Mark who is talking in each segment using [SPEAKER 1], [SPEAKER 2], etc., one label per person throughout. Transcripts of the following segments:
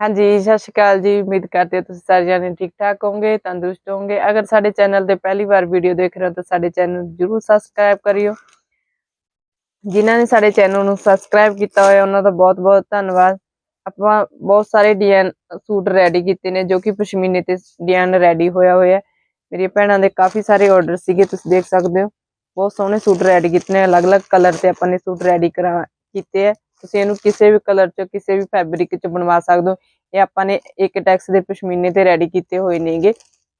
[SPEAKER 1] ਹਾਂਜੀ, ਸਤਿ ਸ਼੍ਰੀ ਅਕਾਲ ਜੀ। ਉਮੀਦ ਕਰਦੇ ਹਾਂ ਤੁਸੀਂ ਸਾਰੇ ਜਾਣੇ ਠੀਕ ਠਾਕ ਹੋਵੋਗੇ, ਤੰਦਰੁਸਤ ਹੋਵੋਗੇ। ਅਗਰ ਸਾਡੇ ਚੈਨਲ ਤੇ ਪਹਿਲੀ ਵਾਰ ਵੀਡੀਓ ਦੇਖ ਰਹੇ ਹੋ, ਤਾਂ ਸਾਡੇ ਚੈਨਲ ਨੂੰ ਜਰੂਰ ਸਬਸਕ੍ਰਾਈਬ ਕਰਿਓ। ਜਿਨ੍ਹਾਂ ਨੇ ਸਾਡੇ ਚੈਨਲ ਨੂੰ ਸਬਸਕ੍ਰਾਈਬ ਕੀਤਾ ਹੋਇਆ, ਉਹਨਾਂ ਦਾ ਬਹੁਤ ਬਹੁਤ ਧੰਨਵਾਦ। ਆਪਾਂ ਬਹੁਤ ਸਾਰੇ ਡਿਜ਼ਾਈਨ ਸੂਟ ਰੈਡੀ ਕੀਤੇ ਨੇ, ਜੋ ਕਿ ਪਸ਼ਮੀਨੇ ਤੇ ਡਿਜ਼ਾਈਨ ਰੈਡੀ ਹੋਇਆ ਹੋਇਆ। ਮੇਰੀਆਂ ਭੈਣਾਂ ਦੇ ਕਾਫੀ ਸਾਰੇ ਆਰਡਰ ਸੀਗੇ, ਤੁਸੀਂ ਦੇਖ ਸਕਦੇ ਹੋ। ਬਹੁਤ ਸੋਹਣੇ ਸੂਟ ਰੈਡੀ ਕੀਤੇ ਨੇ। ਅਲੱਗ-ਅਲੱਗ ਕਲਰ ਤੇ ਆਪਾਂ ਨੇ ਸੂਟ ਰੈਡੀ ਕਰਾ ਕੀਤੇ ਹੈ ਤੁਸੀਂ ਇਹਨੂੰ ਕਿਸੇ ਵੀ ਕਲਰ ਚ, ਕਿਸੇ ਵੀ ਫੈਬਰਿਕ ਚ ਬਣਵਾ ਸਕਦੇ ਹੋ। ਇਹ ਆਪਾਂ ਨੇ ਇੱਕ ਟੈਕਸ ਦੇ ਪਸ਼ਮੀਨੇ ਤੇ ਰੈਡੀ ਕੀਤੇ ਹੋਏ ਨੇਗੇ।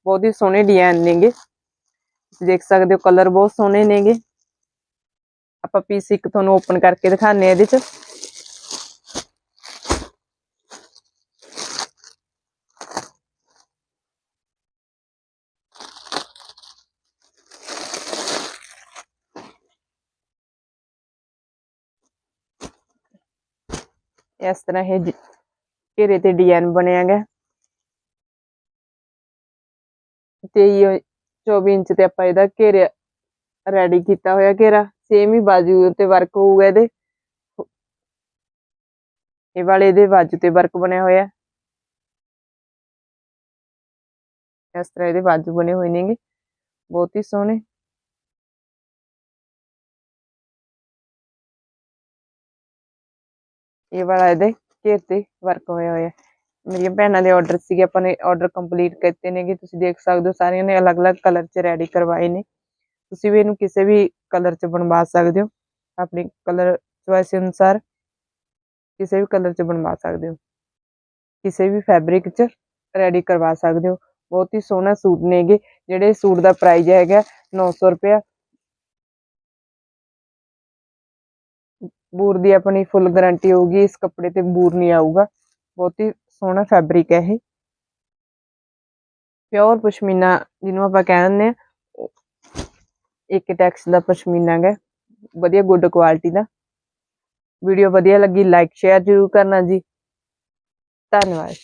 [SPEAKER 1] ਬਹੁਤ ਹੀ ਸੋਹਣੇ ਡਿਜ਼ਾਈਨ ਨੇਗੇ। ਤੁਸੀਂ ਦੇਖ ਸਕਦੇ ਹੋ ਕਲਰ ਬਹੁਤ ਸੋਹਣੇ ਨੇਗੇ। ਆਪਾਂ ਪੀਸ ਇੱਕ ਤੁਹਾਨੂੰ ਓਪਨ ਕਰਕੇ ਦਿਖਾਣੇ ਆ ਇਹਦੇ ਚ। ਇਸ ਤਰ੍ਹਾਂ ਇਹ ਘੇਰੇ ਤੇ ਡਿਜ਼ਾਈਨ ਬਣਿਆ ਗਿਆ ਤੇ ਇਹ 24 ਇੰਚ ਤੇ ਆਪਾਂ ਇਹਦਾ ਘੇਰਾ ਰੈਡੀ ਕੀਤਾ ਹੋਇਆ ਘੇਰਾ। ਸੇਮ ਹੀ ਬਾਜੂ ਤੇ ਵਰਕ ਹੋਊਗਾ ਇਹਦੇ। ਇਹ ਵਾਲੇ ਇਹਦੇ ਬਾਜੂ ਤੇ ਵਰਕ ਬਣਿਆ ਹੋਇਆ। ਇਸ ਤਰ੍ਹਾਂ ਇਹਦੇ ਬਾਜੂ ਬਣੇ ਹੋਏ ਨੇਗੇ। ਬਹੁਤ ਹੀ ਸੋਹਣੇ। ਇਹ ਵਾਲਾ ਇਹਦੇ ਘੇਰ ਤੇ ਵਰਕ ਹੋਇਆ ਹੋਇਆ। ਮੇਰੀਆਂ ਭੈਣਾਂ ਦੇ ਆਰਡਰ ਸੀਗੇ, ਆਪਾਂ ਨੇ ਆਰਡਰ ਕੰਪਲੀਟ ਕੀਤੇ ਨੇਗੇ ਤੁਸੀਂ ਦੇਖ ਸਕਦੇ ਹੋ, ਸਾਰਿਆਂ ਨੇ ਅਲੱਗ-ਅਲੱਗ ਕਲਰ 'ਚ ਰੈਡੀ ਕਰਵਾਏ ਨੇ। ਤੁਸੀਂ ਵੀ ਇਹਨੂੰ ਕਿਸੇ ਵੀ ਕਲਰ 'ਚ ਬਣਵਾ ਸਕਦੇ ਹੋ। ਆਪਣੀ ਕਲਰ ਚੁਆਇਸ ਅਨੁਸਾਰ ਕਿਸੇ ਵੀ ਕਲਰ 'ਚ ਬਣਵਾ ਸਕਦੇ ਹੋ। ਕਿਸੇ ਵੀ ਫੈਬਰਿਕ 'ਚ ਰੈਡੀ ਕਰਵਾ ਸਕਦੇ ਹੋ। ਬਹੁਤ ਹੀ ਸੋਹਣਾ ਸੂਟ ਨੇਗੇ ਜਿਹੜੇ ਸੂਟ ਦਾ ਪ੍ਰਾਈਸ ਹੈਗਾ 900 ਰੁਪਇਆ। ਬੂਰ ਦੀ ਆਪਣੀ ਫੁੱਲ ਗਾਰੰਟੀ ਹੋਊਗੀ, ਇਸ ਕੱਪੜੇ ਤੇ ਬੂਰ ਨਹੀਂ ਆਊਗਾ। ਬਹੁਤ ਹੀ ਸੋਹਣਾ ਫੈਬਰਿਕ ਹੈ ਇਹ। ਪਿਓਰ ਪਸ਼ਮੀਨਾ ਜਿਹਨੂੰ ਆਪਾਂ ਕਹਿ ਦਿੰਦੇ ਆ ਇੱਕ ਟੈਕਸ ਦਾ ਪਸ਼ਮੀਨਾ ਹੈ ਵਧੀਆ ਗੁੱਡ ਕੁਆਲਿਟੀ ਦਾ। ਵੀਡੀਓ ਵਧੀਆ ਲੱਗੀ ਲਾਈਕ ਸ਼ੇਅਰ ਜ਼ਰੂਰ ਕਰਨਾ ਜੀ। ਧੰਨਵਾਦ।